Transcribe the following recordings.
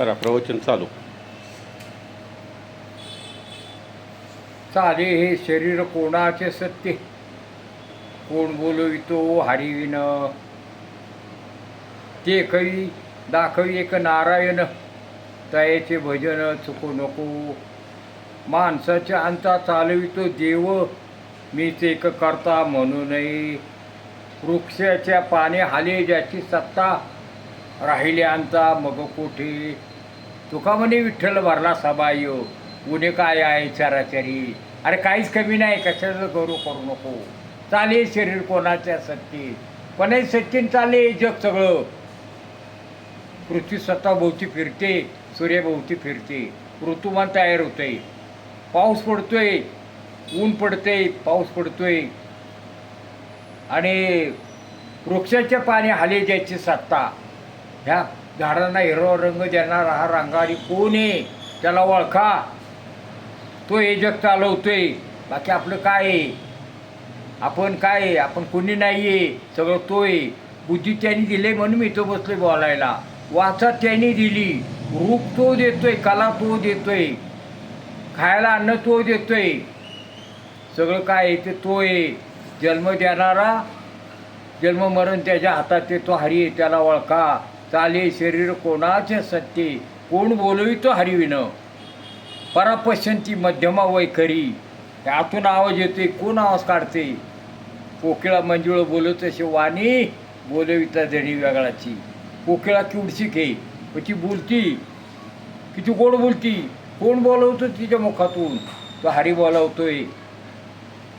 करा प्रवचन चालू. चाले हे शरीर कोणाचे सत्य? कोण बोलवितो हरिविन ते कवी दाखवी एक नारायण. तयाचे भजन चुकू नको. माणसाच्या अंता चालवितो देव. मीच एक करता म्हणू नये. वृक्षाच्या पाने हाले ज्याची सत्ता. राहिले अंता मग कोठे? तुका म्हणे विठ्ठल भरला सबाय उणे काय आहे चराचरी? अरे काहीच कमी नाही कशाचं गौरव करू नको. चाले शरीर कोणाच्या सत्ती? कोणाही सचिन चाले जग सगळं? पृथ्वी स्वतःभोवती फिरते सूर्यभोवती फिरते. ऋतुमान तयार होते पाऊस पडतोय ऊन पडतंय पाऊस पडतोय. आणि वृक्षाच्या पाणी हाले जायची सत्ता. ह्या झाडांना हिरवा रंग देणारा हा रंगारी कोण आहे? त्याला ओळखा. तो हे जग चालवतोय. बाकी आपलं काय आहे? आपण काय आहे? आपण कोणी नाही आहे. सगळं तो आहे. बुद्धी त्यांनी दिली म्हणून मी तो बसलो बोलायला. वाचा त्यांनी दिली. रूप तो देतोय कला तो देतोय. खायला अन्न तो देतोय. सगळं काय आहे ते तो आहे. जन्म देणारा जन्म मरण त्याच्या हातात ते तो हरी आहे. त्याला ओळखा. चाले शरीर कोणाचे सत्य? कोण बोलवितो हरिविन परापश्यंती मध्यमा वैखरी. आतून आवाज येते कोण आवाज काढते कोकिळा मंजुळ बोलत असे वाणी बोलविता जणी वेगळाची. कोकिळा किवडशी घे. पण ती बोलती? किती गोड बोलती? कोण बोलवतो तिच्या मुखातून? तो हरी बोलावतोय.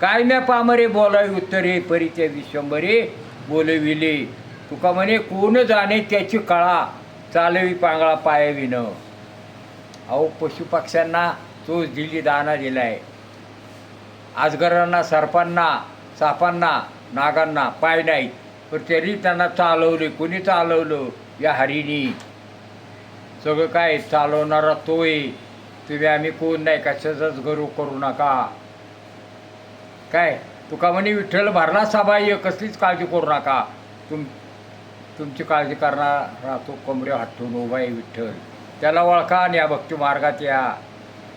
काय म्या पामरे बोलावी उत्तरे परी त्या विश्वंभरे बोलविले. तुका म्हणे कोण जाणे त्याची कळा चालवी पांगळा पायाविन अहो पशुपक्ष्यांना चोच दिली दाना दिलाय. आजगरांना सर्पांना सापांना नागांना पाय नाहीत पण तरी त्यांना चालवले कोणी चालवलं? या हरिणी. सगळं काय चालवणारा तोय तुम्ही आम्ही कोण नाही कशाचाच गरू करू नका. काय? तुका म्हणे विठ्ठल भरला सभा कसलीच काळजी करू नका. तुम तुमची काळजी करणार राहतो कोंबड्या हटून उभा आहे विठ्ठल. त्याला ओळखा आणि या भक्ती मार्गात या.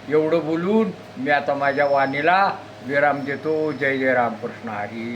एवढं बोलून मी आता माझ्या वाणीला विराम देतो. जय जय रामकृष्ण हरी.